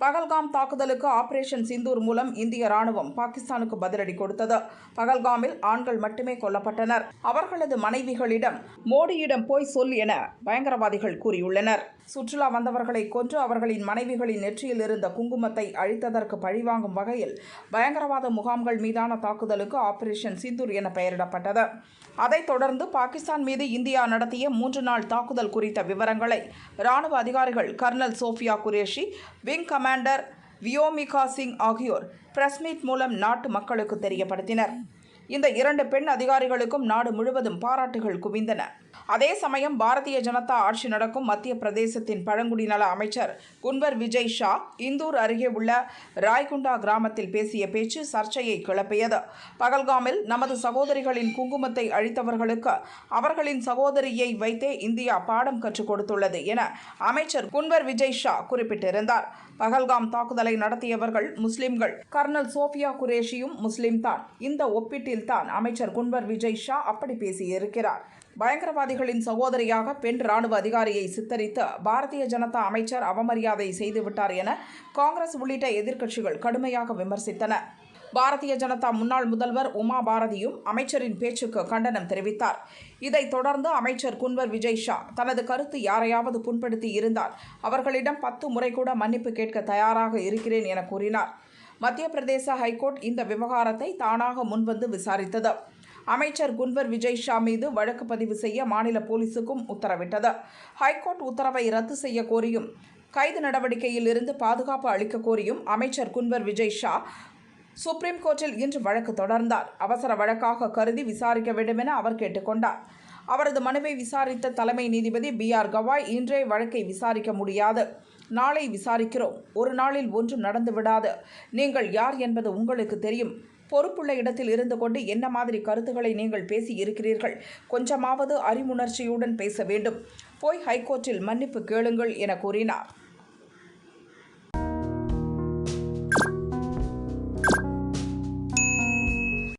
பகல்காம் தாக்குதலுக்கு ஆபரேஷன் சிந்தூர் மூலம் இந்திய ராணுவம் பாகிஸ்தானுக்கு பதிலடி கொடுத்தது. பகல்காமில் ஆண்கள் மட்டுமே கொல்லப்பட்டனர். அவர்களது மனைவிகளிடம் மோடியிடம் போய் சொல் என பயங்கரவாதிகள் கூறியுள்ளனர். சுற்றுலா வந்தவர்களை கொன்று அவர்களின் மனைவிகளின் நெற்றியில் இருந்த குங்குமத்தை அழித்ததற்கு பழிவாங்கும் வகையில் பயங்கரவாத முகாம்கள் மீதான தாக்குதலுக்கு ஆபரேஷன் சிந்தூர் என பெயரிடப்பட்டது. அதைத் தொடர்ந்து பாகிஸ்தான் மீது இந்தியா நடத்திய மூன்று நாள் தாக்குதல் குறித்த விவரங்களை ராணுவ அதிகாரிகள் colonel Sofiya Qureshi wing commander Vyomika Singh ஆகியோர் பிரஸ் மீட் மூலம் நாட்டு மக்களுக்கு தெரியப்படுத்தினர். இந்த இரண்டு பெண் அதிகாரிகளுக்கும் நாடு முழுவதும் பாராட்டுகள் குவிந்தன. அதே சமயம் பாரதிய ஜனதா ஆட்சி நடக்கும் மத்திய பிரதேசத்தின் பழங்குடி நல அமைச்சர் குன்வர் விஜய் ஷா இந்தூர் அருகே உள்ள ராய்குண்டா கிராமத்தில் பேசிய பேச்சு சர்ச்சையை கிளப்பியது. பகல்காமில் நமது சகோதரிகளின் குங்குமத்தை அழித்தவர்களுக்கு அவர்களின் சகோதரியை வைத்தே இந்தியா பாடம் கற்றுக் கொடுத்துள்ளது என அமைச்சர் குன்வர் விஜய் ஷா குறிப்பிட்டிருந்தார். பகல்காம் தாக்குதலை நடத்தியவர்கள் முஸ்லிம்கள். கர்னல் சோஃபியா குரேஷியும் முஸ்லிம் தான் இந்த ஒப்பீட்டில் தான் அமைச்சர் குன்வர் விஜய் ஷா அப்படி பேசியிருக்கிறார். பயங்கரவாதிகளின் சகோதரியாக பெண் ராணுவ அதிகாரியை சித்தரித்து பாரதிய ஜனதா அமைச்சர் அவமரியாதை செய்துவிட்டார் என காங்கிரஸ் உள்ளிட்ட எதிர்க்கட்சிகள் கடுமையாக விமர்சித்தன. பாரதிய ஜனதா முன்னாள் முதல்வர் உமா பாரதியும் அமைச்சரின் பேச்சுக்கு கண்டனம் தெரிவித்தார். இதைத் தொடர்ந்து அமைச்சர் குன்வர் விஜய் ஷா தனது கருத்து யாரையாவது புண்படுத்தி இருந்தால் அவர்களிடம் பத்து முறை கூட மன்னிப்பு கேட்க தயாராக இருக்கிறேன் என கூறினார். மத்திய பிரதேச ஹைகோர்ட் இந்த விவகாரத்தை தானாக முன்வந்து விசாரித்தது. அமைச்சர் குன்வர் விஜய் ஷா மீது வழக்கு பதிவு செய்ய மாநில போலீசுக்கும் உத்தரவிட்டது. ஹைகோர்ட் உத்தரவை ரத்து செய்ய கோரியும் கைது நடவடிக்கையில் இருந்து பாதுகாப்பு அளிக்க கோரியும் அமைச்சர் குன்வர் விஜய் ஷா சுப்ரீம் கோர்ட்டில் இன்று வழக்கு தொடர்ந்தார். அவசர வழக்காக கருதி விசாரிக்க வேண்டும் என அவர் கேட்டுக்கொண்டார் அவரது மனுவை விசாரித்த தலைமை நீதிபதி பி ஆர் கவாய் இன்றே வழக்கை விசாரிக்க முடியாது. நாளை விசாரிக்கிறோம். ஒரு நாளில் ஒன்றும் நடந்து விடாது நீங்கள் யார் என்பது உங்களுக்கு தெரியும். பொறுப்புள்ள இடத்தில் இருந்து கொண்டு என்ன மாதிரி கருத்துக்களை நீங்கள் பேசி இருக்கிறீர்கள்? கொஞ்சமாவது அறிவுணர்ச்சியுடன் பேச வேண்டும். போய் ஹைகோர்ட்டில் மன்னிப்பு கேளுங்கள் என கூறினார்.